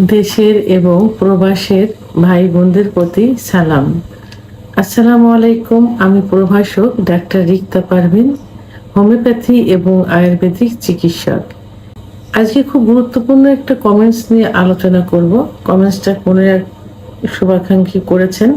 দেশের এবং প্রবাসের ভাই বোনদের প্রতি সালাম। আসসালামু আলাইকুম, আমি প্রভাষক ডাক্তার রিক্তা পারভিন, হোমিওপ্যাথি এবং আয়ুর্বেদিক চিকিৎসক। আজকে খুব গুরুত্বপূর্ণ একটা কমেন্টস নিয়ে আলোচনা করব। কমেন্টসটা কোনো এক শুভাকাঙ্ক্ষী করেছেন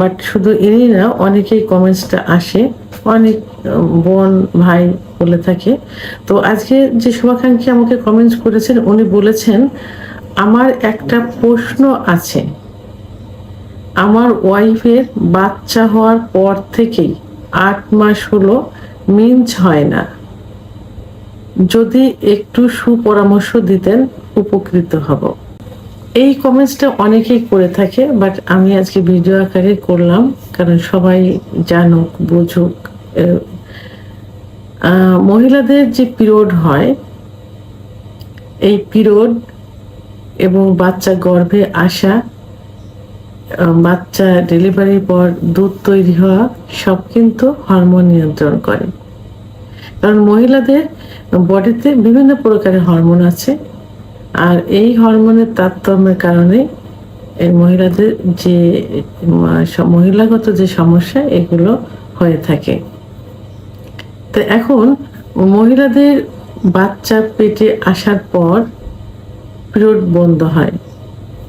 বাট শুধু ইনি না, অনেকেই কমেন্টসটা আসে, অনেক বোন, ভাই বলে থাকে। তো আজকে যে শুভাকাঙ্ক্ষী আমাকে কমেন্টস করেছেন, উনি বলেছেন আমার একটা প্রশ্ন আছে। আমার ওয়াইফের বাচ্চা হওয়ার পর থেকেই আট মাস হলো মিঞ্চ হয় না। যদি একটু সুপরামর্শ দিতেন, উপকৃত হব। এই কমেন্টসটা অনেকেই করে থাকে বাট আমি আজকে ভিডিও আকারে করলাম, কারণ সবাই জানুক, বুঝুক মহিলাদের যে পিরিয়ড হয়, এই পিরিয়ড এবং বাচ্চা গর্ভে আসা বাচ্চা ডেলিভারির পর দুধ তৈরি হওয়া সব কিন্তু হরমোন নিয়ন্ত্রণ করে। কারণ মহিলাদের বডিতে বিভিন্ন প্রকারের হরমোন আছে, আর এই হরমোনের তারতম্যের কারণে এই মহিলাদের যে মহিলাগত যে সমস্যা, এগুলো হয়ে থাকে। তো এখন মহিলাদের বাচ্চা পেটে আসার পর পিরিয়ড বন্ধ হয়।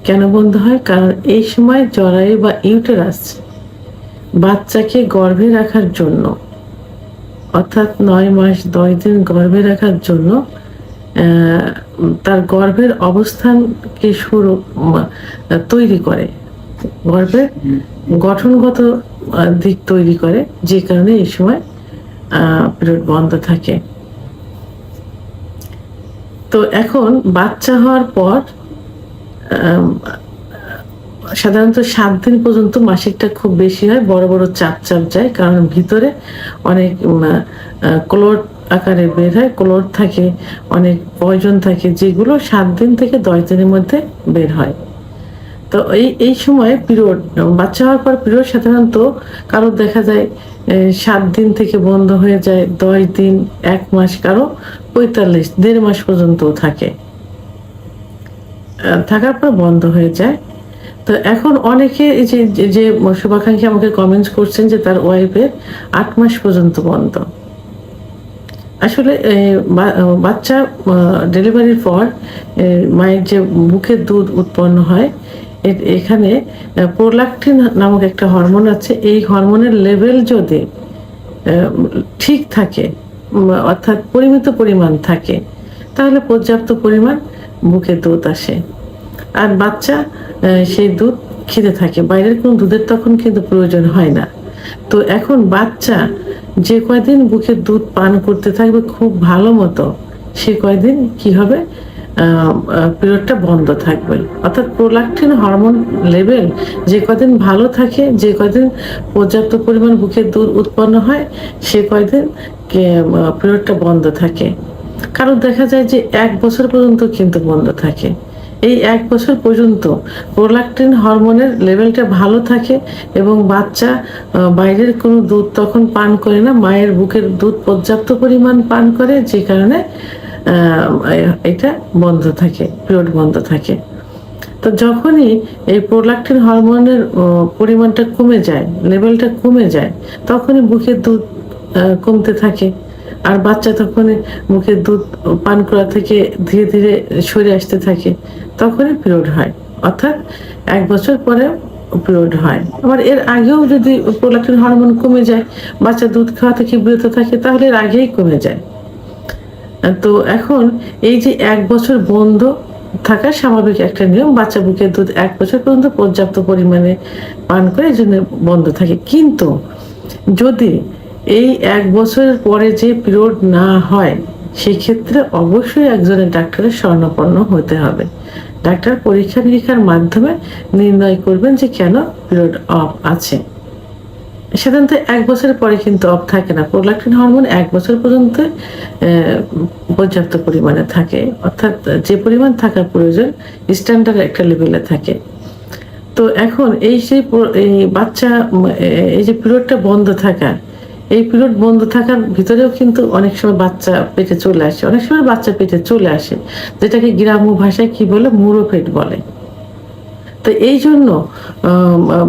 কেন বন্ধ হয়? কারণ এই সময় জরায়ু বা ইউটেরাস বাচ্চাকে গর্ভে রাখার জন্য, অর্থাৎ নয় মাস দশ দিন গর্ভে রাখার জন্য তার গর্ভের অবস্থানকে শুরু তৈরি করে। গর্ভের গঠনগত দিক তৈরি করে, যে কারণে এই সময় পিরিয়ড বন্ধ থাকে। তো এখন বাচ্চা হওয়ার পর সাধারণত সাত দিন পর্যন্ত মাসিকটা খুব বেশি হয়, বড় বড় চাপ চাপ যায়, কারণ ভিতরে অনেক ক্লোর আকারে বের হয় ক্লোর থাকে, অনেক পয়জন থাকে, যেগুলো সাত দিন থেকে দশ দিনের মধ্যে বের হয়। তো এই এই সময় পিরিয়ড, বাচ্চা হওয়ার পর পিরিয়ড সাধারণত কারও দেখা যায় সাত দিন থেকে বন্ধ হয়ে যায়, দশ দিন, এক মাস, কারও পঁয়তাল্লিশ, দেড় মাস পর্যন্তও থাকে। থাকার পর বন্ধ হয়ে যায়। তো এখন অনেকে যে, যে- শুভাকাঙ্ক্ষী আমাকে কমেন্টস করছেন যে তার ওয়াইফের আট মাস পর্যন্ত বন্ধ। আসলে বাচ্চা ডেলিভারির পর মায়ের যে বুকের দুধ উৎপন্ন হয় এখানে প্রোলাকটিন নামক একটা হরমোন আছে। এই হরমোনের লেভেল যদি ঠিক থাকে অর্থাৎ পরিমিত পরিমাণ থাকে, তাহলে পর্যাপ্ত পরিমাণ বুকে দুধ আসে। আর বাচ্চা সেই দুধ খেতে থাকে। বাইরের কোনো দুধের তখন কিন্তু প্রয়োজন হয় না। তো এখন বাচ্চা যে কয়দিন বুকের দুধ পান করতে থাকবে খুব ভালো মতো, সে কয়দিন কি হবে? পিরিয়ডটা বন্ধ থাকবে। অর্থাৎ প্রোলাকটিন হরমোন লেভেল যে কদিন ভালো থাকে, যে কদিন পর্যাপ্ত পরিমাণ বুকের দুধ উৎপন্ন হয়, সে কয়দিন পিরিয়ডটা বন্ধ থাকে। কারণ দেখা যায় যে এক বছর পর্যন্ত কিন্তু বন্ধ থাকে। এই এক বছর পর্যন্ত প্রোলাকটিন হরমোনের লেভেলটা ভালো থাকে এবং বাচ্চা বাইরের কোনো দুধ তখন পান করে না, মায়ের বুকের দুধ পর্যাপ্ত পরিমাণ পান করে, যে কারণে এটা বন্ধ থাকে, পিরিয়ড বন্ধ থাকে। তো যখনই এই প্রোলাকটিন হরমোনের পরিমাণটা কমে যায় লেভেলটা কমে যায়, তখনই বুকের দুধ কমতে থাকে। আর বাচ্চা তখন মুখের দুধ পান করা থেকে ধীরে ধীরে সরে আসতে থাকে, তখনই পিরিয়ড হয়। অর্থাৎ এক বছর পরে পিরিয়ড হয়। আবার এর আগেও যদি প্রোলাকটিন হরমোন কমে যায়, বাচ্চা দুধ খাওয়া থেকে বিরত থাকে, তাহলে এর আগেই কমে যায়। তো এখন এই যে এক বছর বন্ধ থাকা স্বাভাবিক একটা নিয়ম, বাচ্চা বুকের দুধ এক বছর পর্যন্ত পর্যাপ্ত পরিমাণে পান করে এই জন্য বন্ধ থাকে। কিন্তু যদি এই এক বছরের পরে যে পিরিয়ড না হয়, সেক্ষেত্রে অবশ্যই একজনের ডাক্তারের স্বর্ণপন্ন হতে হবে। ডাক্তার পরীক্ষা নিরীক্ষার মাধ্যমে নির্ণয় করবেন যে কেন পিরিয়ড অফ আছে। সাধারণত এক বছর পরে কিন্তু অফ থাকে না। প্রোলাকটিন হরমোন এক বছর পর্যন্ত পর্যাপ্ত পরিমাণে থাকে। অর্থাৎ যে পরিমাণ থাকার প্রয়োজন স্ট্যান্ডার্ড একটা লেভেলে থাকে। তো এখন এই যে বাচ্চা এই যে পিরিয়ডটা বন্ধ থাকা এই পিরিয়ড বন্ধ থাকার ভিতরেও কিন্তু অনেক সময় বাচ্চা পেটে চলে আসে। অনেক সময় বাচ্চা পেটে চলে আসে, যেটাকে গ্রাম্য ভাষায় কি বলে? মুড়ো পেট বলে। তো এই জন্য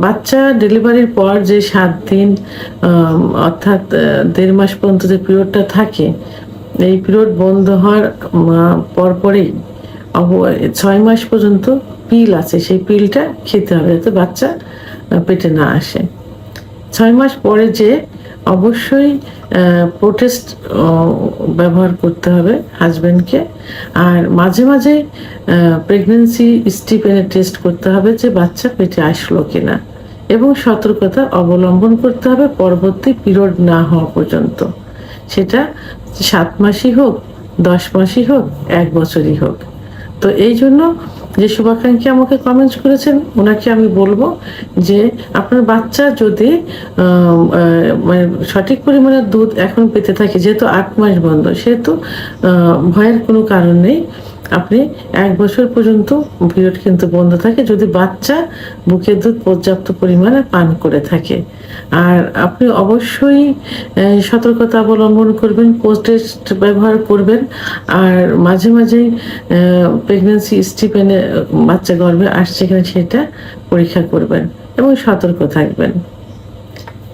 বাচ্চা ডেলিভারির পর যে সাত দিন অর্থাৎ দেড় মাস পর্যন্ত যে পিরিয়ডটা থাকে, এই পিরিয়ড বন্ধ হওয়ার পরপরেই ছয় মাস পর্যন্ত পিল আছে। সেই পিলটা খেতে হবে যাতে বাচ্চা পেটে না আসে। ছয় মাস পরে যে অবশ্যই প্রোটেস্ট ব্যবহার করতে হবে হাজবেন্ডকে আর মাঝে মাঝে প্রেগনেন্সি স্টিপেনের টেস্ট করতে হবে যে বাচ্চা পেটে আসলো কিনা। এবং সতর্কতা অবলম্বন করতে হবে পরবর্তী পিরিয়ড না হওয়া পর্যন্ত। সেটা সাত মাসই হোক, দশ মাসই হোক, এক বছরই হোক। তো এই জন্য যে শুভাকাঙ্ক্ষী আমাকে কমেন্টস করেছেন? ওনাকে আমি বলব যে আপনার বাচ্চা যদি মানে সঠিক পরিমাণে দুধ এখন পেতে থাকে, যেহেতু আট মাস বন্ধ, সেহেতু ভয়ের কোনো কারণ নেই। আপনি এক বছর পর্যন্ত পিরিয়ড কিন্তু বন্ধ থাকে, যদি বাচ্চা বুকের দুধ পর্যাপ্ত পরিমাণে পান করে থাকে। আর আপনি অবশ্যই সতর্কতা অবলম্বন করবেন পোস্টেস্ট ব্যবহার করবেন, আর মাঝে মাঝেই প্রেগনেন্সি স্টিপেনে বাচ্চা গর্ভে আসছে কিনা সেটা পরীক্ষা করবেন এবং সতর্ক থাকবেন।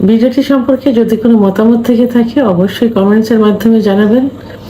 ভিডিওটি সম্পর্কে যদি কোনো মতামত থেকে থাকে, অবশ্যই কমেন্টসের মাধ্যমে জানাবেন।